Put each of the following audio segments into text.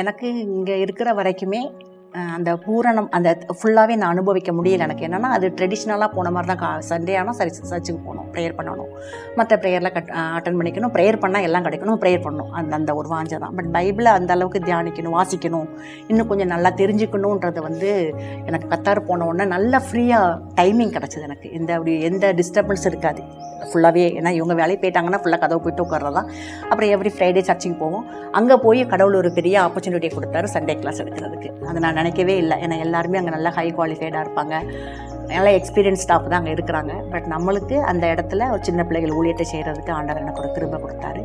எனக்கு இங்கே இருக்கிற வரைக்குமே அந்த பூரணம் அந்த ஃபுல்லாகவே நான் அனுபவிக்க முடியல எனக்கு. என்னென்னா அது ட்ரெடிஷ்னலாக போன மாதிரி தான் கா சண்டே ஆனால் சரி சர்ச்சுக்கு போகணும் ப்ரேயர் பண்ணணும். மற்ற ப்ரேயரில் கட் அட்டன் பண்ணிக்கணும் ப்ரேயர் பண்ணால் எல்லாம் கிடைக்கணும் ப்ரேயர் பண்ணணும். அந்த அந்த ஒரு வாஞ்சை தான். பட் பைபிளை அந்த அளவுக்கு தியானிக்கணும் வாசிக்கணும் இன்னும் கொஞ்சம் நல்லா தெரிஞ்சுக்கணுன்றது வந்து எனக்கு கத்தார் போன உடனே நல்லா ஃப்ரீயாக டைமிங் கிடச்சிது எனக்கு. எந்த அப்படி எந்த டிஸ்டர்பன்ஸ் இருக்காது. ஃபுல்லாகவே ஏன்னா இவங்க வேலைக்கு போயிட்டாங்கன்னா ஃபுல்லாக கதவு போயிட்டு உட்கார்றதா. அப்புறம் எவ்ரி ஃப்ரைடே சர்ச்சுக்கு போவோம். அங்கே போய் கடவுள் ஒரு பெரிய ஆப்பர்ச்சுனிட்டியை கொடுத்தாரு சண்டே கிளாஸ் எடுக்கிறதுக்கு. அதை நான் நினைக்கவே இல்லை. ஏன்னா எல்லாருமே அங்கே நல்லா ஹை குவாலிஃபைடாக இருப்பாங்க. நல்லா எக்ஸ்பீரியன்ஸ் ஸ்டாஃப் தான் அங்கே இருக்கிறாங்க. பட் நம்மளுக்கு அந்த இடத்துல ஒரு சின்ன பிள்ளைகள் ஊழியத்தை செய்கிறதுக்கு ஆண்டவர் எனக்கு ஒரு திரும்ப கொடுத்தாரு.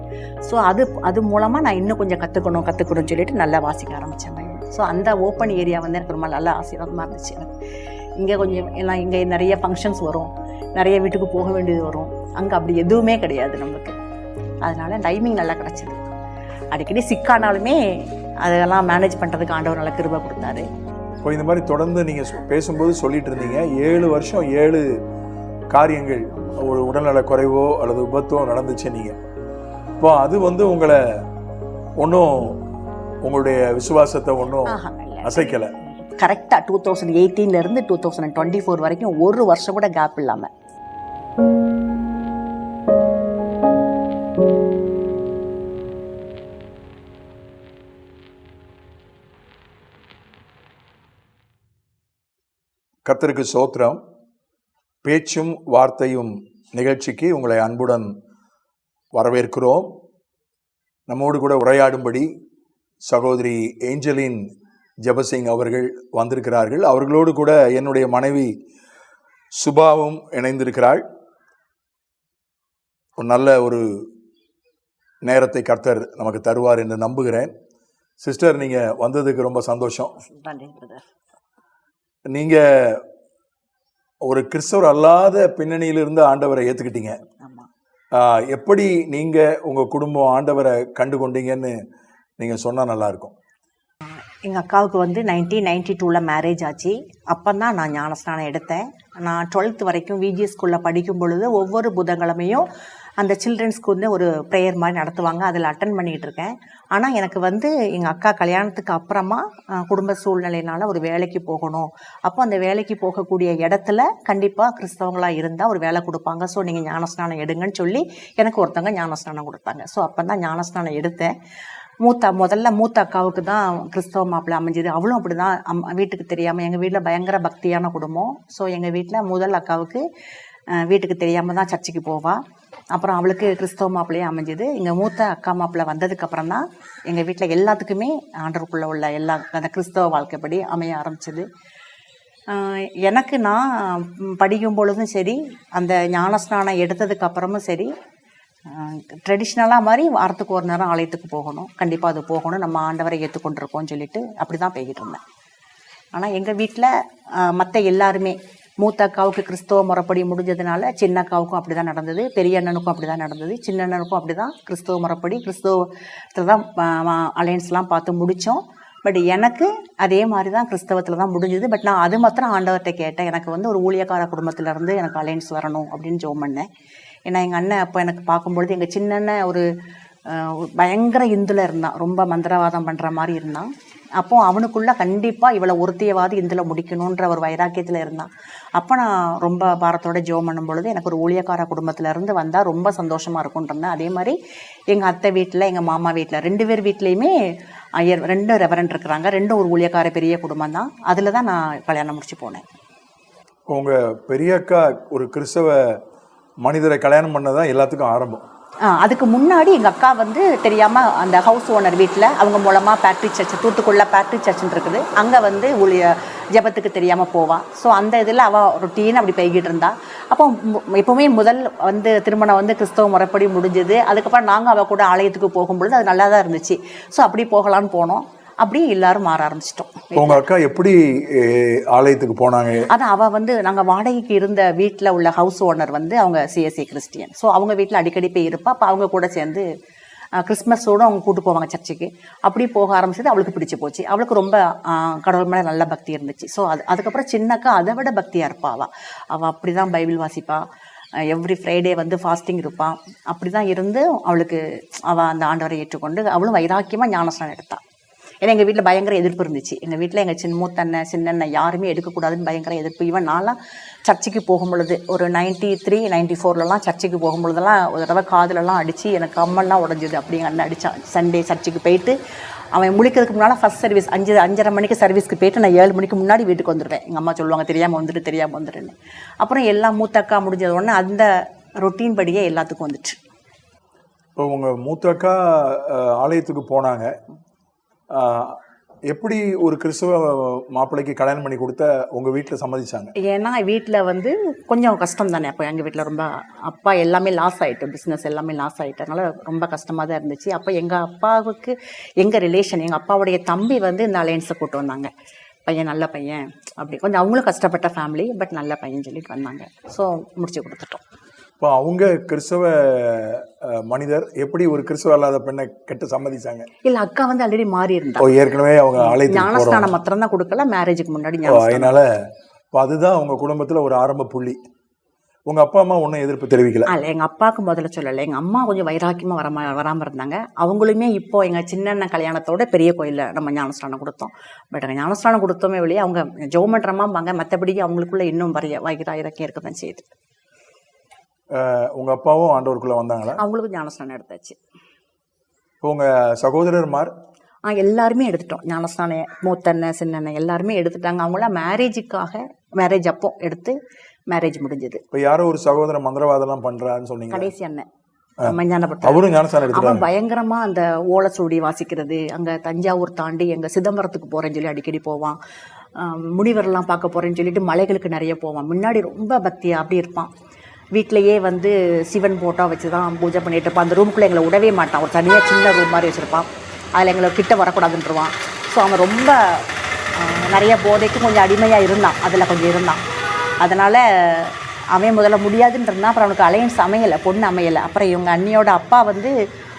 ஸோ அது அது மூலமாக நான் இன்னும் கொஞ்சம் கற்றுக்கணும் கற்றுக்கணும்னு சொல்லிட்டு நல்லா வாசிக்க ஆரம்பித்தேன் ஸோ அந்த ஓப்பன் ஏரியா வந்து எனக்கு ரொம்ப நல்ல ஆசீர்வாதமாக இருந்துச்சு எனக்கு. இங்கே கொஞ்சம் எல்லாம் இங்கே நிறைய ஃபங்க்ஷன்ஸ் வரும். நிறைய வீட்டுக்கு போக வேண்டியது வரும். அங்கே அப்படி எதுவுமே கிடையாது நமக்கு. அதனால டைமிங் நல்லா கிடச்சிது. அடிக்கடி சிக்கானாலுமே அதெல்லாம் மேனேஜ் பண்ணுறதுக்கு ஆண்டவர் நல்ல கிருபை கொடுத்தாரு. இப்போ இந்த மாதிரி தொடர்ந்து நீங்கள் பேசும்போது சொல்லிட்டு இருந்தீங்க. ஏழு வருஷம் ஏழு காரியங்கள் ஒரு உடல்நல குறைவோ அல்லது விபத்தோ நடந்துச்சு நீங்கள் இப்போ அது வந்து உங்களை ஒன்றும் உங்களுடைய விசுவாசத்தை ஒன்றும் அசைக்கலை. கரெக்டாக டூ தௌசண்ட் எயிட்டீன்லேருந்து டூ தௌசண்ட் டுவெண்ட்டி ஃபோர் வரைக்கும் ஒரு வருஷம் கூட கேப் இல்லாமல் கர்த்தருக்கு சோத்திரம். பேச்சும் வார்த்தையும் நிகழ்ச்சிக்கு உங்களை அன்புடன் வரவேற்கிறோம். நம்மோடு கூட உரையாடும்படி சகோதரி ஏஞ்சலின் ஜெபசிங் அவர்கள் வந்திருக்கிறார்கள். அவர்களோடு கூட என்னுடைய மனைவி சுபாவும் இணைந்திருக்கிறாள். ஒரு நல்ல ஒரு நேரத்தை கர்த்தர் நமக்கு தருவார் என்று நம்புகிறேன். சிஸ்டர் நீங்கள் வந்ததுக்கு ரொம்ப சந்தோஷம். நன்றி பிரதர். நீங்க ஒரு கிறிஸ்தவர் அல்லாத பின்னணியிலிருந்து ஆண்டவரை ஆஹ் எப்படி நீங்க உங்க குடும்பம் ஆண்டவரை கண்டு கொண்டீங்கன்னு நீங்க சொன்னா நல்லா இருக்கும். எங்கள் அக்காவுக்கு வந்து நைன்டீன் நைன்டி டூவில் மேரேஜ் ஆச்சு. அப்போ தான் நான் ஞானஸ்நானம் எடுத்தேன். நான் டுவெல்த் வரைக்கும் விஜி ஸ்கூலில் படிக்கும் பொழுது ஒவ்வொரு புதன்கிழமையும் அந்த சில்ட்ரன்ஸ்க்கு வந்து ஒரு ப்ரேயர் மாதிரி நடத்துவாங்க. அதில் அட்டன் பண்ணிகிட்டு இருக்கேன். ஆனால் எனக்கு வந்து எங்கள் அக்கா கல்யாணத்துக்கு அப்புறமா குடும்ப சூழ்நிலையினால் ஒரு வேலைக்கு போகணும். அப்போ அந்த வேலைக்கு போகக்கூடிய இடத்துல கண்டிப்பாக கிறிஸ்தவங்களாக இருந்தால் ஒரு வேலை கொடுப்பாங்க. ஸோ நீங்கள் ஞானஸ்நானம் எடுங்கன்னு சொல்லி எனக்கு ஒருத்தவங்க ஞானஸ்நானம் கொடுத்தாங்க. ஸோ அப்போ தான் ஞானஸ்நானம் எடுத்தேன். மூத்த முதல்ல மூத்த அக்காவுக்கு தான் கிறிஸ்தவ மாப்பிள்ளை அமைஞ்சது. அவளும் அப்படி தான் அம் வீட்டுக்கு தெரியாமல் எங்கள் வீட்டில் பயங்கர பக்தியான குடும்பம். ஸோ எங்கள் வீட்டில் முதல் அக்காவுக்கு வீட்டுக்கு தெரியாமல் தான் சர்ச்சுக்கு போவா. அப்புறம் அவளுக்கு கிறிஸ்தவ மாப்பிள்ளையே அமைஞ்சது. எங்கள் மூத்த அக்கா மாப்பிள்ளை வந்ததுக்கப்புறம் தான் எங்கள் வீட்டில் எல்லாத்துக்குமே ஆண்டருக்குள்ளே உள்ள எல்லா அந்த கிறிஸ்தவ வாழ்க்கைப்படி அமைய ஆரம்பிச்சது. எனக்கு நான் படிக்கும் பொழுதும் சரி அந்த ஞானஸ்நானம் எடுத்ததுக்கு அப்புறமும் சரி ட்ரெடிஷ்னலாக மாதிரி வாரத்துக்கு ஒரு நேரம் ஆலயத்துக்கு போகணும். கண்டிப்பாக அது போகணும். நம்ம ஆண்டவரை ஏற்றுக்கொண்டிருக்கோம்னு சொல்லிட்டு அப்படி தான் போய்கிட்டு இருந்தேன். ஆனால் எங்கள் வீட்டில் மற்ற எல்லாருமே மூத்த அக்காவுக்கு கிறிஸ்தவ முறைப்படி முடிஞ்சதுனால சின்ன அக்காவுக்கும் அப்படி தான் நடந்தது. பெரிய அண்ணனுக்கும் அப்படி தான் நடந்தது. சின்ன அண்ணனுக்கும் அப்படி தான் கிறிஸ்தவ முறைப்படி கிறிஸ்தவத்தில் தான் அலையன்ஸ்லாம் பார்த்து முடித்தோம் பட் எனக்கு அதே மாதிரி தான் கிறிஸ்தவத்தில் தான் முடிஞ்சது. பட் நான் அது மாத்திரம் ஆண்டவர்கிட்ட கேட்டேன். எனக்கு வந்து ஒரு ஊழியக்கார குடும்பத்திலேருந்து எனக்கு அலையன்ஸ் வரணும் அப்படின்னு ஜோம் பண்ணேன். ஏன்னா எங்கள் அண்ணன் அப்போ எனக்கு பார்க்கும்பொழுது எங்கள் சின்ன ஒரு பயங்கர இந்துல இருந்தான். ரொம்ப மந்திரவாதம் பண்ணுற மாதிரி இருந்தான். அப்போ அவனுக்குள்ள கண்டிப்பாக இவளை ஒருத்தியவாது இதில் முடிக்கணுன்ற ஒரு வைராக்கியத்தில் இருந்தான். அப்போ நான் ரொம்ப பாரத்தோட ஜோம் பண்ணும் பொழுது எனக்கு ஒரு ஊழியக்கார குடும்பத்திலேருந்து வந்தால் ரொம்ப சந்தோஷமாக இருக்குன்றேன் அதே மாதிரி எங்கள் அத்தை வீட்டில் எங்கள் மாமா வீட்டில் ரெண்டு பேர் வீட்லேயுமே ஐயர் ரெண்டும் ரெவரண்ட் இருக்கிறாங்க. ரெண்டும் ஒரு ஊழியக்கார பெரிய குடும்பம் தான். அதில் தான் நான் கல்யாணம் முடிச்சு போனேன். உங்கள் பெரிய அக்கா ஒரு கிறிஸ்தவ மனிதரை கல்யாணம் பண்ணதான் எல்லாத்துக்கும் ஆரம்பம். அதுக்கு முன்னாடி எங்கள் அக்கா வந்து தெரியாமல் அந்த ஹவுஸ் ஓனர் வீட்டில் அவங்க மூலமாக பேக்ட்ரி சர்ச் தூத்துக்குள்ள பேட்ரி சர்ச்சுன்னு இருக்குது. அங்கே வந்து ஊழிய ஜெபத்துக்கு தெரியாமல் போவாள் ஸோ அந்த இதில் அவள் ரொட்டீன் அப்படி போய்கிட்டு இருந்தா. அப்போ எப்போவுமே முதல் வந்து திருமணம் வந்து கிறிஸ்தவ முறைப்படி முடிஞ்சது. அதுக்கப்புறம் நாங்கள் அவள் கூட ஆலயத்துக்கு போகும்பொழுது அது நல்லா தான் இருந்துச்சு. ஸோ அப்படி போகலான்னு போனோம். அப்படியே எல்லாரும் மாற ஆரம்பிச்சிட்டோம். உங்க அக்கா எப்படி ஆலயத்துக்கு போனாங்க? அதான் அவள் வந்து நாங்கள் வாடகைக்கு இருந்த வீட்டில் உள்ள ஹவுஸ் ஓனர் வந்து அவங்க சிஎஸ்சி கிறிஸ்டியன் ஸோ அவங்க வீட்டில் அடிக்கடி போய் இருப்பா. அப்போ அவங்க கூட சேர்ந்து கிறிஸ்மஸோட அவங்க கூட்டு போவாங்க சர்ச்சுக்கு. அப்படி போக ஆரம்பிச்சது அவளுக்கு பிடிச்சு போச்சு. அவளுக்கு ரொம்ப கடவுள் மேலே நல்ல பக்தி இருந்துச்சு. ஸோ அது அதுக்கப்புறம் சின்னக்கா அதை விட பக்தியாக இருப்பா அவள் அவள் அப்படி தான் பைபிள் வாசிப்பா. எவ்ரி ஃப்ரைடே வந்து ஃபாஸ்டிங் இருப்பான் அப்படி தான் இருந்து அவளுக்கு அவள் அந்த ஆண்டவரை ஏற்றுக்கொண்டு அவளும் வைராக்கியமாக ஞானஸ்நானம் எடுத்தாள் ஏன்னா எங்கள் வீட்டில் பயங்கர எதிர்ப்பு இருந்துச்சு. எங்கள் வீட்டில் எங்கள் சின்ன மூத்தண்ணன் சின்னண்ணன் யாருமே எடுக்கக்கூடாதுன்னு பயங்கர எதிர்ப்பு. ஈவன் நான்லாம் சர்ச்சுக்கு போகும் பொழுது ஒரு நைன்ட்டி த்ரீ நைன்ட்டி ஃபோர்லலாம் சர்ச்சுக்கு போகும் பொழுதெல்லாம் ஒரு தடவை காதுலலாம் அடித்து எனக்கு கம்மல்லாம் உடஞ்சிது. அப்படி எங்கள் அண்ணன் அடித்தான் சண்டே சர்ச்சுக்கு போயிட்டு அவன் முழிக்கிறதுக்கு முன்னால் ஃபஸ்ட் சர்வீஸ் அஞ்சு அஞ்சரை மணிக்கு சர்வீஸ்க்கு போயிட்டு நான் ஏழு மணிக்கு முன்னாடி வீட்டுக்கு வந்துடுவேன் எங்கள் அம்மா சொல்லுவாங்க தெரியாமல் வந்துட்டு தெரியாமல் வந்துடுன்னு அப்புறம் எல்லாம் மூத்தக்கா முடிஞ்சது உடனே அந்த ரொட்டீன் படியே எல்லாத்துக்கும் வந்துச்சு. இப்போ உங்கள் மூத்த அக்கா ஆலயத்துக்கு போனாங்க. எப்படி ஒரு கிறிஸ்துவ மாப்பிள்ளைக்கு கல்யாணம் பண்ணி கொடுத்த உங்கள் வீட்டில் சம்மதிச்சாங்க? ஏன்னா வீட்டில் வந்து கொஞ்சம் கஷ்டம் தானே. அப்போ எங்கள் வீட்டில் ரொம்ப அப்பா எல்லாமே லாஸ் ஆகிட்டு பிஸ்னஸ் எல்லாமே லாஸ் ஆகிட்டனால ரொம்ப கஷ்டமாக தான் இருந்துச்சு. அப்போ எங்கள் அப்பாவுக்கு எங்கள் ரிலேஷன் எங்கள் அப்பாவுடைய தம்பி வந்து இந்த அலையன்ஸை கூட்டு வந்தாங்க. பையன் நல்ல பையன் அப்படி கொஞ்சம் அவங்களும் கஷ்டப்பட்ட ஃபேமிலி பட் நல்ல பையன் சொல்லிட்டு வந்தாங்க. ஸோ முடிச்சு கொடுத்துட்டோம். இப்போ அவங்க கிறிஸ்தவ மனிதர் எப்படி ஒரு கிறிஸ்தவ அல்லாத பெண்ணை கெட்டு சம்மதிச்சாங்க? இல்லை அக்கா வந்து ஆல்ரெடி மாறி இருந்தா. ஏற்கனவே அவங்க ஆலயத்துக்கு ஞானஸ்தானம் மாத்திரம் தான் கொடுக்கல மேரேஜுக்கு முன்னாடி அதனால இப்போ அதுதான் உங்கள் குடும்பத்தில் ஒரு ஆரம்ப புள்ளி. உங்கள் அப்பா அம்மா ஒன்றும் எதிர்ப்பு தெரிவிக்கல. அல்ல எங்கள் அப்பாவுக்கு முதல்ல சொல்லலை. எங்கள் அம்மா கொஞ்சம் வைராக்கியமாக வராம வராமல் இருந்தாங்க. அவங்களுமே இப்போ எங்கள் சின்ன கல்யாணத்தோட பெரிய கோயிலில் நம்ம ஞானஸ்தானம் கொடுத்தோம். பட் அங்கே ஞானஸ்தானம் கொடுத்தோமே வெளியே அவங்க ஜெபம் பண்ணுறமாம்பாங்க மற்றபடி அவங்களுக்குள்ள இன்னும் வரைய வைராக்கியம் இருக்க தான் செய்யுது. அஹ், உங்க அப்பாவும் ஆண்டவருக்குள்ள வந்தாங்களா? அவங்களுக்கும் ஞானஸ்தானம் எடுத்தாச்சு. இப்போ உங்க சகோதரர்மார்? ஆ எல்லாருமே எடுத்துட்டோம். ஞானஸ்தானம் மூத்தண்ணன் சின்னண்ணன் எல்லாருமே எடுத்துட்டாங்க. அவங்களாம் மேரேஜுக்காக மேரேஜ் அப்போ எடுத்து மேரேஜ் முடிஞ்சது. இப்போ யாரோ ஒரு சகோதரர் மந்திரவாதம்லாம் பண்றான்னு சொன்னீங்க கடைசி அண்ணன் அவன் பயங்கரமா அந்த ஓலைச்சுவடி வாசிக்கிறது அங்க தஞ்சாவூர் தாண்டி எங்க சிதம்பரத்துக்கு போறேன்னு சொல்லி அடிக்கடி போவான். முனிவரெல்லாம் பார்க்க போறேன்னு சொல்லிட்டு மலைகளுக்கு நிறைய போவான். முன்னாடி ரொம்ப பக்தியா அப்படி இருப்பான். வீட்டிலையே வந்து சிவன் போட்டோ வச்சு தான் பூஜை பண்ணிட்டு இருப்பான். அந்த ரூமுக்குள்ளே எங்களை விடவே மாட்டான். ஒரு தனியாக சின்ன ரூம் மாதிரி வச்சுருப்பான். அதில் எங்களை கிட்ட வரக்கூடாதுன்றவான். ஸோ அவன் ரொம்ப நிறைய போதைக்கும் கொஞ்சம் அடிமையாக இருந்தான். அதில் கொஞ்சம் இருந்தான். அதனால் அவன் முதல்ல முடியாதுன்னு இருந்தான். அப்புறம் அவனுக்கு அலையன்ஸ் அமையலை பொண்ணு அமையலை. அப்புறம் இவங்க அண்ணியோட அப்பா வந்து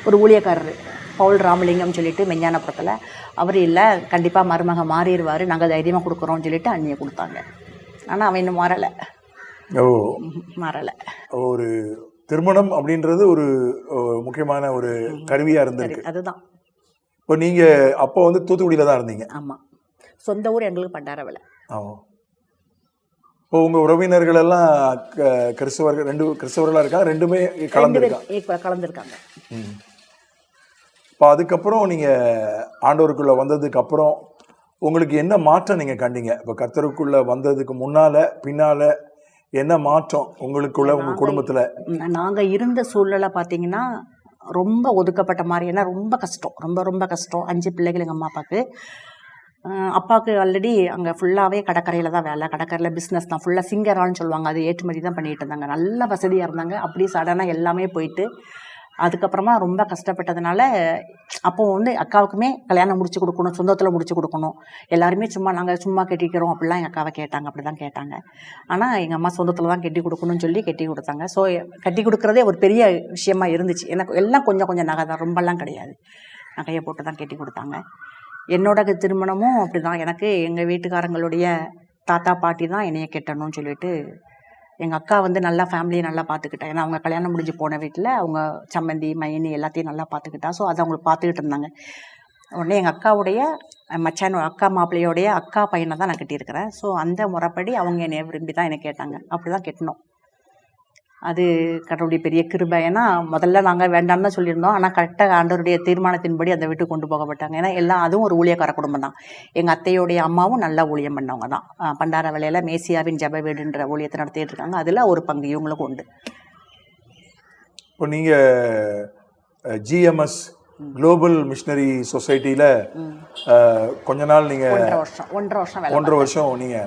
ஒரு ஊழியக்காரர். பவுல் ராமலிங்கம் சொல்லிட்டு மெஞ்ஞானபுரத்தில். அவர் இல்லை கண்டிப்பாக மருமக மாறிடுவார். நாங்கள் தைரியமாக கொடுக்குறோம்னு சொல்லிட்டு அண்ணியை கொடுத்தாங்க. ஆனால் அவன் இன்னும் மாறலை மாறலை. ஒரு திருமணம் அப்படின்றது ஒரு முக்கியமான ஒரு கருவியா சரி இருந்திருக்கு அதுதான். இப்போ நீங்க அப்போ வந்து தூத்துக்குடியில தான் இருந்தீங்க. ஆமாம் சொந்த ஊர் எங்களுக்கு பண்டாரவலை ஆமாம் இப்போ உங்க உறவினர்கள் எல்லாம் கிறிஸ்தவர்கள் ரெண்டு கிறிஸ்தவர்களா இருக்காங்க ரெண்டுமே ரெண்டு கலந்துருக்காங்க. கலந்துருக்காங்க இப்போ அதுக்கப்புறம் நீங்க ஆண்டவருக்குள்ள வந்ததுக்கு அப்புறம் உங்களுக்கு என்ன மாற்றம் நீங்க கண்டீங்க? இப்போ கர்த்தருக்குள்ள வந்ததுக்கு முன்னால பின்னால என்ன மாற்றம் உங்களுக்குள்ள உங்க குடும்பத்துல? நாங்கள் இருந்த சூழ்நிலை பார்த்தீங்கன்னா ரொம்ப ஒதுக்கப்பட்ட மாதிரி ஏன்னா ரொம்ப கஷ்டம். ரொம்ப ரொம்ப கஷ்டம். அஞ்சு பிள்ளைகள் எங்கள் அம்மா அப்பாவுக்கு அப்பாவுக்கு ஆல்ரெடி அங்கே ஃபுல்லாகவே கடற்கரையில் தான் வேலை. கடற்கரையில் பிஸ்னஸ் தான். ஃபுல்லாக சிங்கரான்னு சொல்லுவாங்க. அது ஏற்றுமதி தான் பண்ணிட்டு இருந்தாங்க. நல்ல வசதியாக இருந்தாங்க. அப்படியே சடனாக எல்லாமே போயிட்டு அதுக்கப்புறமா ரொம்ப கஷ்டப்பட்டதுனால அப்போ வந்து அக்காவுக்குமே கல்யாணம் முடிச்சு கொடுக்கணும் சொந்தத்தில் முடிச்சு கொடுக்கணும். எல்லாருமே சும்மா நாங்கள் சும்மா கட்டிக்கிறோம் அப்படிலாம் எங்கள் அக்காவை கேட்டாங்க அப்படி தான் கேட்டாங்க. ஆனால் எங்கள் அம்மா சொந்தத்தில் தான் கட்டி கொடுக்கணும்னு சொல்லி கட்டி கொடுத்தாங்க. ஸோ கட்டி கொடுக்குறதே ஒரு பெரிய விஷயமா இருந்துச்சு. எனக்கு எல்லாம் கொஞ்சம் கொஞ்சம் நகை தான் ரொம்பலாம் கிடையாது. நகையை போட்டு தான் கட்டி கொடுத்தாங்க. என்னோட திருமணமும் அப்படி தான் எனக்கு எங்கள் வீட்டுக்காரங்களுடைய தாத்தா பாட்டி தான் என்னைய கெட்டணும்னு சொல்லிட்டு எங்கள் அக்கா வந்து நல்லா ஃபேமிலியை நல்லா பார்த்துக்கிட்டா ஏன்னா அவங்க கல்யாணம் முடிஞ்சு போன வீட்டில் அவங்க சம்மந்தி மைனி எல்லாத்தையும் நல்லா பார்த்துக்கிட்டா ஸோ அதை அவங்களுக்கு பார்த்துக்கிட்டு இருந்தாங்க. உடனே எங்கள் அக்காவுடைய அஹ், மச்சான் அக்கா மாப்பிள்ளையோடைய அக்கா பையனை தான் நான் கட்டியிருக்கிறேன். ஸோ அந்த முறைப்படி அவங்க என்னை விரும்பி தான் என்னை கேட்டாங்க. அப்படி தான் கெட்டினோம் அது கடவுளுடைய பெரிய கிருபை. ஏன்னா முதல்ல நாங்கள் வேண்டாம்னு தான் சொல்லியிருந்தோம். ஆனால் கரெக்டாக ஆண்டவருடைய தீர்மானத்தின்படி அந்த வீட்டுக்கு கொண்டு போகப்பட்டாங்க ஏன்னா எல்லாம் அதுவும் ஒரு ஊழியக்கார குடும்பம் தான். எங்கள் அத்தையோடைய அம்மாவும் நல்லா ஊழியம் பண்ணவங்க தான். பண்டார வேலையில் மேசியாவின் ஜப வீடுன்ற ஊழியத்தை நடத்திட்டு இருக்காங்க. அதில் ஒரு பங்கு இவங்களுக்கும் உண்டு. இப்போ நீங்க ஜிஎம்எஸ் குளோபல் மிஷனரி சொசைட்டியில் கொஞ்ச நாள் நீங்க ஒன்றரை வருஷம். ஒன்றரை வருஷம் வேலை ஒன்றரை வருஷம் நீங்க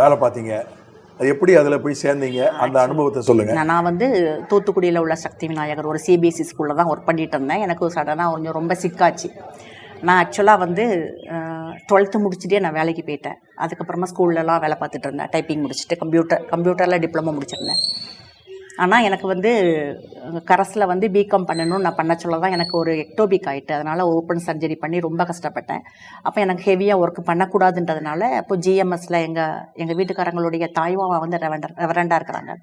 வேலை பார்த்தீங்க. எப்படி அதுல போய் சேர்ந்தீங்க? அந்த அனுபவத்தை சொல்லுங்க. நான் நான் வந்து தூத்துக்குடியில் உள்ள சக்தி விநாயகர் ஒரு சிபிஎஸ்சி ஸ்கூலில் தான் ஒர்க் பண்ணிட்டு இருந்தேன். எனக்கு சடனாக கொஞ்சம் ரொம்ப சிக்காச்சு நான் ஆக்சுவலாக வந்து டுவெல்த்து முடிச்சுட்டே நான் வேலைக்கு போயிட்டேன். அதுக்கப்புறமா ஸ்கூல்லலாம் வேலை பார்த்துட்டு இருந்தேன். டைப்பிங் முடிச்சுட்டு கம்ப்யூட்டர் கம்ப்யூட்டரில் டிப்ளமோ முடிச்சிருந்தேன். ஆனால் எனக்கு வந்து கரஸில் வந்து பிகாம் பண்ணணும்னு நான் பண்ண சொல்ல தான் எனக்கு ஒரு எக்டோபிக் ஆகிட்டு அதனால் ஓப்பன் சர்ஜரி பண்ணி ரொம்ப கஷ்டப்பட்டேன். அப்போ எனக்கு ஹெவியாக ஒர்க் பண்ணக்கூடாதுன்றதுனால இப்போ ஜிஎம்எஸில் எங்கள் எங்கள் வீட்டுக்காரங்களுடைய தாய்வாவை வந்து ரெவண்டர் ரெவரண்டாக இருக்கிறாங்க.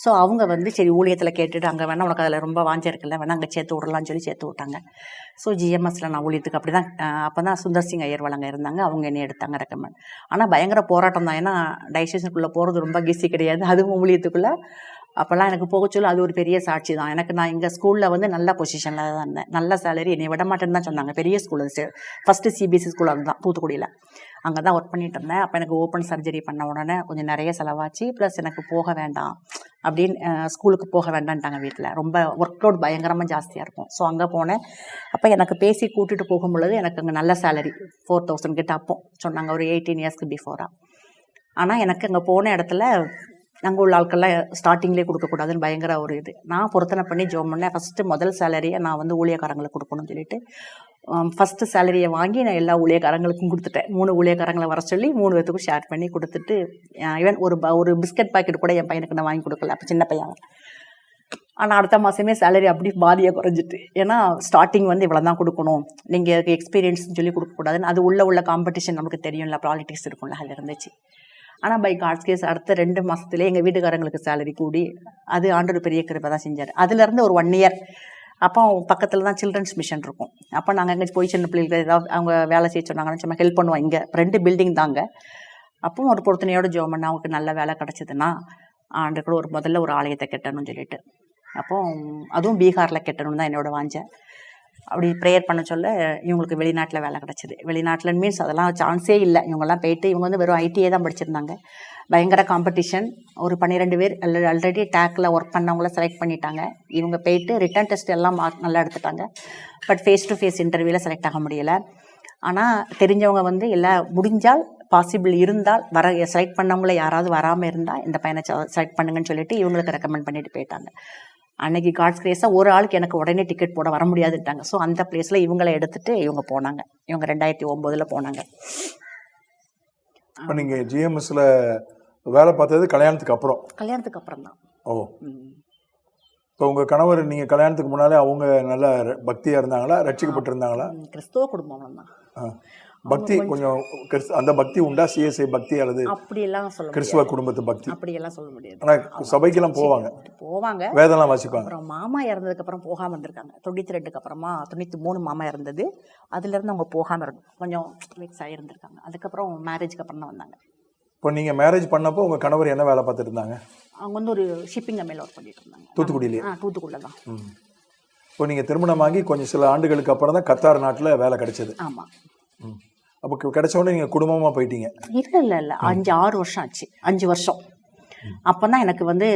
ஸோ அவங்க வந்து சரி ஊழியத்தில் கேட்டுட்டு அங்கே வேணால் உனக்கு அதில் ரொம்ப வாஞ்ச இருக்குல்ல அங்கே சேர்த்து விடலாம்னு சொல்லி சேர்த்து விட்டாங்க. ஸோ ஜிஎம்எஸில் நான் ஊழியத்துக்கு அப்படி தான் அப்போ தான் சுந்தர் சிங் ஐயர் வழங்க இருந்தாங்க அவங்க என்னை எடுத்தாங்க ரெக்கமெண்ட் ஆனால் பயங்கர போராட்டம் தான். ஏன்னா டைஜஷனுக்குள்ளே போகிறது ரொம்ப கிசி கிடையாது. அதுவும் ஊழியத்துக்குள்ளே. அப்போல்லாம் எனக்கு போக சொல்ல அது ஒரு பெரிய சாட்சி தான். எனக்கு நான் எங்கள் ஸ்கூலில் வந்து நல்ல பொசிஷனில் தான் இருந்தேன். நல்ல சேலரி என்னை விட மாட்டேன்னு தான் சொன்னாங்க. பெரிய ஸ்கூல் ஃபஸ்ட்டு சிபிஎஸ்சி ஸ்கூல் அதுதான் தூத்துக்குடியில். அங்கே தான் ஒர்க் பண்ணிட்டு இருந்தேன். அப்போ எனக்கு ஓப்பன் சர்ஜரி பண்ண உடனே கொஞ்சம் நிறைய செலவாச்சு. ப்ளஸ் எனக்கு போக வேண்டாம் அப்படின்னு ஸ்கூலுக்கு போக வேண்டான்ட்டாங்க வீட்டில் ரொம்ப ஒர்க் லோட் பயங்கரமாக ஜாஸ்தியாக இருக்கும். ஸோ அங்கே போனேன். அப்போ எனக்கு பேசி கூட்டிகிட்டு போகும் பொழுது எனக்கு அங்கே நல்ல சேலரி ஃபோர் தௌசண்ட் கிட்ட அப்போ சொன்னாங்க. ஒரு எயிட்டீன் இயர்ஸ்க்கு பிஃபோராக ஆனால் எனக்கு அங்கே போன இடத்துல நாங்கள் உள்ள ஆட்கள்லாம் ஸ்டார்டிங்லேயே கொடுக்கக்கூடாதுன்னு பயங்கர ஒரு இது. நான் பொருத்தனை பண்ணி ஜோம் பண்ணேன். ஃபஸ்ட்டு முதல் சேலரியை நான் வந்து ஊழியக்காரங்களுக்கு கொடுக்கணும்னு சொல்லிட்டு ஃபஸ்ட்டு சேலரியை வாங்கி நான் எல்லா ஊழியக்காரங்களுக்கும் கொடுத்துட்டேன். மூணு ஊழியக்காரங்களை வர சொல்லி மூணு பேத்துக்கும் ஷேர் பண்ணி கொடுத்துட்டு ஈவன் ஒரு ஒரு பிஸ்கட் பாக்கெட் கூட என் பையனுக்கு நான் வாங்கி கொடுக்கல. அப்போ சின்ன பையன் ஆனால் அடுத்த மாதமே சேலரி அப்படி பாதியாக குறைஞ்சிட்டு. ஏன்னா ஸ்டார்டிங் வந்து இவ்வளோ தான் கொடுக்கணும். நீங்கள் எக்ஸ்பீரியன்ஸ்னு சொல்லி கொடுக்கக்கூடாதுன்னு. அது உள்ள உள்ள காம்படிஷன் நமக்கு தெரியும்ல பாலிடிக்ஸ் இருக்கும்ல அதில் இருந்துச்சு. ஆனால் பை காட்ஸ் கேஸ் அடுத்த ரெண்டு மாதத்துலேயே எங்கள் வீட்டுக்காரங்களுக்கு சேலரி கூடி அது ஆண்டோட பெரிய கிருப்பை தான் செஞ்சார். அதுலேருந்து ஒரு ஒன் இயர் அப்போ பக்கத்தில் தான் சில்ட்ரன்ஸ் மிஷன் இருக்கும். அப்போ நாங்கள் எங்கே போய் சின்ன பிள்ளைகளுக்கு ஏதாவது அவங்க வேலை செய்ய சொன்னாங்கன்னு சும்மா ஹெல்ப் பண்ணுவோம் இங்கே. ரெண்டு பில்டிங் தாங்க. அப்பவும் ஒரு பொறுத்தனையோட ஜோம் பண்ண அவங்களுக்கு நல்ல வேலை கிடச்சிதுன்னா ஆண்டு கூட ஒரு முதல்ல ஒரு ஆலயத்தை கட்டணும்னு சொல்லிட்டு. அப்போ அதுவும் பீகாரில் கட்டணும்னு தான் என்னோட வாஞ்சேன் அப்படி ப்ரேயர் பண்ண சொல்ல இவங்களுக்கு வெளிநாட்டில் வேலை கிடச்சிது. வெளிநாட்டில் மீன்ஸ் அதெல்லாம் சான்ஸே இல்லை. இவங்கெல்லாம் போயிட்டு இவங்க வந்து வெறும் ஐடியே தான் படிச்சிருந்தாங்க. பயங்கர காம்படிஷன் ஒரு பன்னிரெண்டு பேர் ஆல்ரெடி டேக்கில் ஒர்க் பண்ணவங்கள செலக்ட் பண்ணிட்டாங்க. இவங்க போயிட்டு ரிட்டன் டெஸ்ட் எல்லாம் மார்க் நல்லா எடுத்துட்டாங்க. பட் ஃபேஸ் டு ஃபேஸ் இன்டர்வியூவில் செலக்ட் ஆக முடியலை. ஆனால் தெரிஞ்சவங்க வந்து எல்லாம் முடிஞ்சால் பாசிபிள் இருந்தால் வர செலக்ட் பண்ணவங்கள யாராவது வராமல் இருந்தால் இந்த பையனை செலக்ட் பண்ணுங்கன்னு சொல்லிட்டு இவங்களுக்கு ரெக்கமெண்ட் பண்ணிட்டு போயிட்டாங்க. அன்னைக்கு காட்ஸ் கிரேஸாக ஒரு ஆளுக்கு எனக்கு உடனே டிக்கெட் போட வர முடியாதுட்டாங்க ஸோ அந்த பிளேஸில் இவங்களை எடுத்துட்டு இவங்க போனாங்க. இவங்க ரெண்டாயிரத்தி ஒம்போதில் போனாங்க. இப்போ நீங்கள் ஜிஎம்எஸ்ல வேலை பார்த்தது கல்யாணத்துக்கு அப்புறம். கல்யாணத்துக்கு அப்புறம் தான். ஓ. இப்போ உங்கள் கணவர் நீங்கள் கல்யாணத்துக்கு முன்னாலே அவங்க நல்ல ர- பக்தியா இருந்தாங்களா? ரட்சிக்கப்பட்டிருந்தாங்களா? கிறிஸ்துவ குடும்பம் தான். பக்தி கொஞ்சம் அந்த பக்தி உண்டா சிஎஸ்ஐ பக்தி அல்லது அப்படியெல்லாம் சொல்ல கிறிஸ்துவ குடும்பத்து பக்தி? அப்படியெல்லாம் சொல்ல முடியாது. ஆனால் சபைக்கெல்லாம் போவாங்க. போவாங்க. வேதம்லாம் வாசிப்பாங்க. அப்புறம் மாமா இறந்ததுக்கு அப்புறம் போகாம இருந்திருக்காங்க. தொண்ணூத்தி ரெண்டுக்கு அப்புறமா தொண்ணூத்தி மூணு மாமா இறந்தது. அதுல இருந்து அவங்க போகாம இருந்து கொஞ்சம் வெக்ஸ் ஆகியிருந்திருக்காங்க அதுக்கப்புறம் மேரேஜ்க்கு அப்புறம் தான் வந்தாங்க. இப்போ நீங்கள் மேரேஜ் பண்ணப்போ உங்கள் கணவர் என்ன வேலை பார்த்துட்டு இருந்தாங்க? அவங்க வந்து ஒரு ஷிப்பிங் கம்பெனியில் ஒர்க் பண்ணிட்டு இருந்தாங்க. தூத்துக்குடியிலே ஆ தூத்துக்குள்ள தான். ம். இப்போ நீங்கள் திருமணமாகி கொஞ்சம் சில ஆண்டுகளுக்கு அப்புறம் தான் கத்தார் நாட்டில் வேலை கிடைச்சது. ஆமா. ம். அப்போ கிடைச்ச உடனே நீங்கள் குடும்பமாக போயிட்டீங்க. இல்லை இல்லை இல்லை. அஞ்சு ஆறு வருஷம் ஆச்சு. அஞ்சு வருஷம். அப்போ தான் எனக்கு வந்து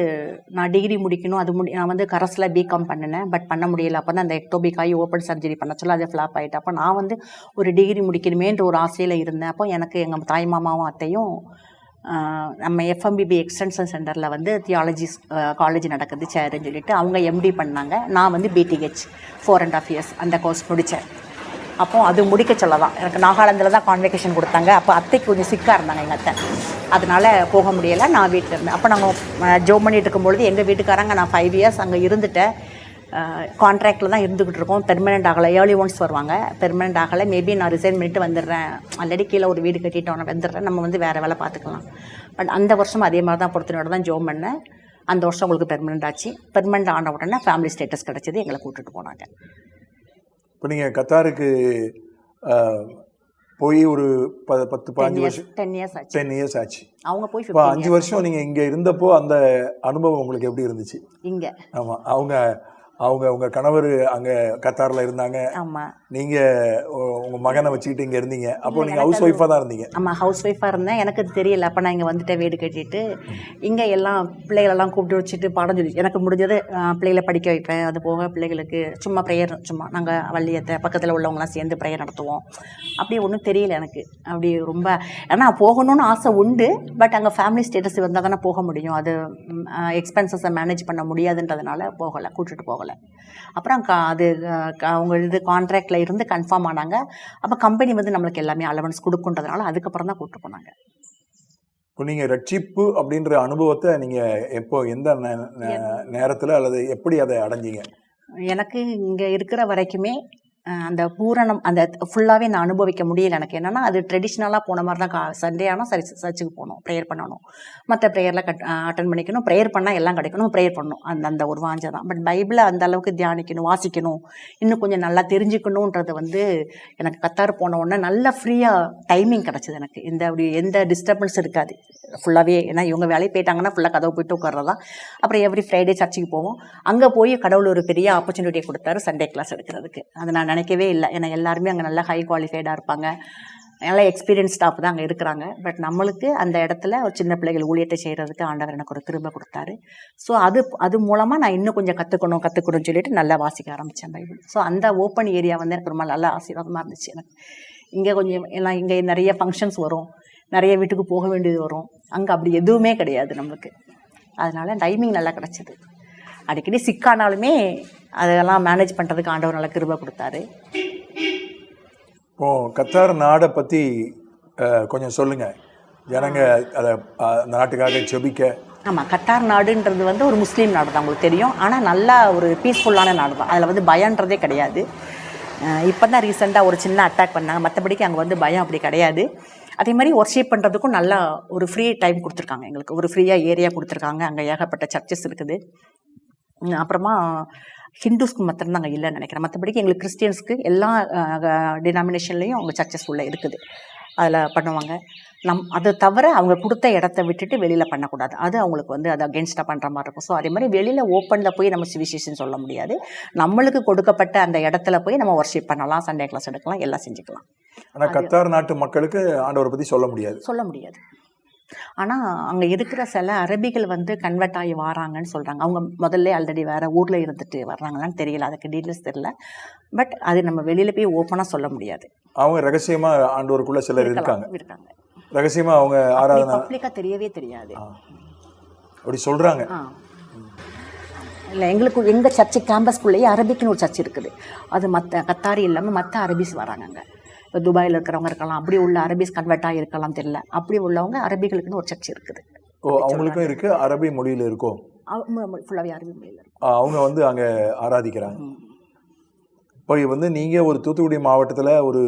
நான் டிகிரி முடிக்கணும். அது முடி நான் வந்து கரஸில் பிகாம் பண்ணினேன். பட் பண்ண முடியல. அப்போ தான் அந்த எக்டோபிக் ஆகி ஓப்பன் சர்ஜரி பண்ண சொல்ல அது ஃப்ளாப் ஆகிட்டு அப்போ நான் வந்து ஒரு டிகிரி முடிக்கணுமேன்ற ஒரு ஆசையில் இருந்தேன். அப்போ எனக்கு எங்கள் தாய் மாமாவும் அத்தையும் நம்ம எஃப்எம்பிபி எக்ஸ்டென்ஷன் சென்டரில் வந்து தியாலஜி காலேஜ் நடக்குது சேருன்னு சொல்லிட்டு அவங்க எம்டி பண்ணாங்க. நான் வந்து PhD four and half years அந்த கோர்ஸ் முடித்தேன் அப்போ அது முடிக்க சொல்ல தான் எனக்கு நாகாலாந்தில் தான் கான்வெகேஷன் கொடுத்தாங்க. அப்போ அத்தைக்கு கொஞ்சம் சிக்காக இருந்தாங்க எங்கள் அத்தை. அதனால் போக முடியலை. நான் வீட்டில் இருந்தேன். அப்போ நாங்கள் ஜோப் பண்ணிட்டு இருக்கும்பொழுது எங்கள் வீட்டுக்காரங்க நான் ஃபைவ் இயர்ஸ் அங்கே இருந்துட்டேன். கான்ட்ராக்டில் தான் இருந்துக்கிட்டு இருக்கோம். பெர்மனெண்ட் ஆகலை. ஏர்லி ஒன்ஸ் வருவாங்க. பெர்மனெண்ட் ஆகலை. மேபி நான் ரிசைன் பண்ணிட்டு வந்துடுறேன். ஆல்ரெடி கீழே ஒரு வீடு கட்டிட்டோம். வந்துடுறேன். நம்ம வந்து வேறு வேலை பார்த்துக்கலாம். பட் அந்த வருஷம் அதே மாதிரி தான் பொறுத்தனோட தான் ஜோம் பண்ணேன். அந்த வருஷம் உங்களுக்கு பெர்மனெண்ட் ஆச்சு. பெர்மனெண்ட் ஆன உடனே ஃபேமிலி ஸ்டேட்டஸ் கிடச்சிது. எங்களை கூட்டிட்டு போனாங்க. இப்போ நீங்கள் கத்தாருக்கு ஆஹ், போய் ஒரு ப பத்து பதினஞ்சு வருஷம் டென் இயர்ஸ் ஆச்சு. டென் இயர்ஸ் ஆச்சு. அவங்க போய் இப்போ 15 அஞ்சு. வருஷம் நீங்கள் இங்கே இருந்தப்போ அந்த அனுபவம் உங்களுக்கு எப்படி இருந்துச்சு? இங்க. ஆமாம் அவங்க அவங்க உங்கள் கணவர் அங்கே கத்தாரில் இருந்தாங்க. ஆமா. நீங்கள் உங்கள் மகனை வச்சுக்கிட்டு இங்கே இருந்தீங்க. அப்போ நீங்கள் ஹவுஸ் ஒய்ஃபாக தான் இருந்தீங்க. ஆமா ஹவுஸ் ஒய்ஃபாக இருந்தேன். எனக்கு அது தெரியல. அப்போ நான் இங்கே வந்துட்டேன் வீடு கட்டிட்டு. இங்கே எல்லாம் பிள்ளைகளெல்லாம் கூப்பிட்டு வச்சுட்டு பாடம் சொல்லி எனக்கு முடிஞ்சது பிள்ளைகளை படிக்க வைப்பேன். அது போக பிள்ளைகளுக்கு சும்மா ப்ரேயர் சும்மா நாங்கள் வள்ளியத்தை பக்கத்தில் உள்ளவங்களாம் சேர்ந்து ப்ரேயர் நடத்துவோம். அப்படி ஒன்றும் தெரியல எனக்கு. அப்படி ரொம்ப ஏன்னா போகணும்னு ஆசை உண்டு. பட் அங்கே ஃபேமிலி ஸ்டேட்டஸ் வந்தால் தானே போக முடியும். அது எக்ஸ்பென்சஸை மேனேஜ் பண்ண முடியாதுன்றதுனால போகலை கூட்டிட்டு போகலை. அப்புறம் கா அது அவங்க இது கான்ட்ராக்டில் இருந்து கன்ஃபார்ம் ஆனாங்க. அப்போ கம்பெனி வந்து நம்மளுக்கு எல்லாமே அலவன்ஸ் கொடுக்குன்றதுனால அதுக்கப்புறம் தான் கூப்பிட்டு போனாங்க. நீங்கள் ரட்சிப்பு அப்படின்ற அனுபவத்தை நீங்கள் எப்போ எந்த நேரத்தில் அல்லது எப்படி அதை அடைஞ்சீங்க? எனக்கு இங்கே இருக்கிற வரைக்குமே அந்த பூரணம் அந்த ஃபுல்லாகவே நான் அனுபவிக்க முடியல எனக்கு. என்னென்னா அது ட்ரெடிஷ்னலாக போன மாதிரி தான் கா சண்டே ஆனால் சரி சர்ச்சுக்கு போகணும் ப்ரேயர் பண்ணணும். மற்ற ப்ரேயரில் கட் அட்டன் பண்ணிக்கணும். ப்ரேயர் பண்ணால் எல்லாம் கிடைக்கணும். ப்ரேயர் பண்ணணும். அந்த அந்த ஒரு வாஞ்சை தான். பட் பைபிளை அந்த அளவுக்கு தியானிக்கணும் வாசிக்கணும். இன்னும் கொஞ்சம் நல்லா தெரிஞ்சுக்கணுன்றது வந்து எனக்கு கத்தார் போன உடனே நல்லா ஃப்ரீயாக டைமிங் கிடச்சிது எனக்கு. எந்த அப்படி எந்த டிஸ்டர்பன்ஸ் இருக்காது. ஃபுல்லாகவே ஏன்னா இவங்க வேலைக்கு போயிட்டாங்கன்னா ஃபுல்லாக கதவு போயிட்டு உட்கார்றதா. அப்புறம் எவ்ரி ஃப்ரைடே சர்ச்சுக்கு போவோம். அங்கே போய் கடவுள் ஒரு பெரிய ஆப்பர்ச்சுனிட்டியை கொடுத்தாரு சண்டே கிளாஸ் எடுக்கிறதுக்கு. அதை நான் நினைக்கவே இல்லை. ஏன்னா எல்லாருமே அங்கே நல்லா ஹை குவாலிஃபைடாக இருப்பாங்க. நல்லா எக்ஸ்பீரியன்ஸ் ஸ்டாஃப் தான் அங்கே இருக்கிறாங்க. பட் நம்மளுக்கு அந்த இடத்துல ஒரு சின்ன பிள்ளைகள் ஊழியத்தை செய்கிறதுக்கு ஆண்டவர் எனக்கு ஒரு கிருபை கொடுத்தாரு. ஸோ அது அது மூலமாக நான் இன்னும் கொஞ்சம் கற்றுக்கணும் கற்றுக்கணும்னு சொல்லிட்டு நல்லா வாசிக்க ஆரம்பித்தேன் பைபிள். ஸோ அந்த ஓப்பன் ஏரியா வந்து எனக்கு ரொம்ப நல்ல ஆசீர்வாதமாக இருந்துச்சு எனக்கு. இங்கே கொஞ்சம் எல்லாம் இங்கே நிறைய ஃபங்க்ஷன்ஸ் வரும். நிறைய வீட்டுக்கு போக வேண்டியது வரும். அங்கே அப்படி எதுவுமே கிடையாது நம்மளுக்கு. அதனால டைமிங் நல்லா கிடச்சிது. அடிக்கடி சிக்கானாலுமே அதெல்லாம் மேனேஜ் பண்ணுறதுக்கு ஆண்டவர் நல்ல கிருபை கொடுத்தாரு. இப்போ கத்தார் நாடை பற்றி கொஞ்சம் சொல்லுங்கள் ஜனங்க அதை அந்த நாட்டுக்காக செபிக்க ஆமாம் கத்தார் நாடுன்றது வந்து ஒரு முஸ்லீம் நாடு தான் உங்களுக்கு தெரியும். ஆனால் நல்லா ஒரு பீஸ்ஃபுல்லான நாடு தான். அதில் வந்து பயன்றதே கிடையாது. இப்போ தான் ரீசெண்டாக ஒரு சின்ன அட்டாக் பண்ணாங்க. மற்றபடிக்கு அங்கே வந்து பயம் அப்படி கிடையாது. அதே மாதிரி ஒர்ஷிப் பண்ணுறதுக்கும் நல்லா ஒரு ஃப்ரீ டைம் கொடுத்துருக்காங்க எங்களுக்கு. ஒரு ஃப்ரீயாக ஏரியா கொடுத்துருக்காங்க. அங்கே ஏகப்பட்ட சர்ச்சஸ் இருக்குது. அப்புறமா ஹிந்துஸ்க்கு மாத்திரம் அங்கே இல்லைன்னு நினைக்கிறேன். மற்றபடிக்கு எங்களுக்கு கிறிஸ்டியன்ஸ்க்கு எல்லா டினாமினேஷன்லேயும் அவங்க சர்ச்சஸ் உள்ள இருக்குது. அதில் பண்ணுவாங்க. நம் அதை தவிர அவங்க கொடுத்த இடத்த விட்டுட்டு வெளியில் பண்ணக்கூடாது. அது அவங்களுக்கு வந்து அது அகேன்ஸ்டாக பண்ணுற மாதிரி இருக்கும். ஸோ அதே மாதிரி வெளியில் ஓப்பனில் போய் நம்ம சிவிசேஷன் சொல்ல முடியாது. நம்மளுக்கு கொடுக்கப்பட்ட அந்த இடத்துல போய் நம்ம ஒர்ஷிப் பண்ணலாம் சண்டே கிளாஸ் எடுக்கலாம் எல்லாம் செஞ்சுக்கலாம். ஆனால் கத்தார் நாட்டு மக்களுக்கு ஆண்டவரை பற்றி சொல்ல முடியாது. சொல்ல முடியாது. ஆனால் அங்கே இருக்கிற சில அரபிகள் வந்து கன்வெர்ட் ஆகி வராங்கன்னு சொல்கிறாங்க அவங்க முதல்ல ஆல்ரெடி வேறு ஊரில் இருந்துட்டு வர்றாங்களான்னு தெரியல. அதுக்கு டீட்டெயில்ஸ் தெரியல. பட் அது நம்ம வெளியில் போய் ஓப்பனாக சொல்ல முடியாது. அவங்க ரகசியமாக ஆண்டவருக்குள்ள சிலர் இருக்காங்க. இருக்காங்க. ரகசியமாக அவங்க ஆராதனை பப்ளிக்காக தெரியவே தெரியாது. அப்படி சொல்கிறாங்க ஆ. இல்லை எங்களுக்கு எங்கள் சர்ச்சு கேம்பஸ்குள்ளேயே அரபிக்குன்னு ஒரு சர்ச் இருக்குது. அது மற்ற கத்தாரி இல்லாமல் மற்ற அரபிஸ் வராங்க அங்கே. இப்போ துபாயில் இருக்கிறவங்க இருக்கலாம் அப்படி உள்ள அரபிஸ் கன்வெர்ட் ஆகிருக்கலாம் தெரியல. அப்படி உள்ளவங்க அரபிகளுக்குன்னு ஒரு சர்ச் இருக்குது. ஓ அவங்களுக்கும் இருக்குது அரபி மொழியில் இருக்கோ? ஃபுல்லாகவே அரபி மொழியில் இருக்கும் அவங்க வந்து அங்கே ஆராதிக்கிறாங்க. இப்போ வந்து நீங்கள் ஒரு தூத்துக்குடி மாவட்டத்தில் ஒரு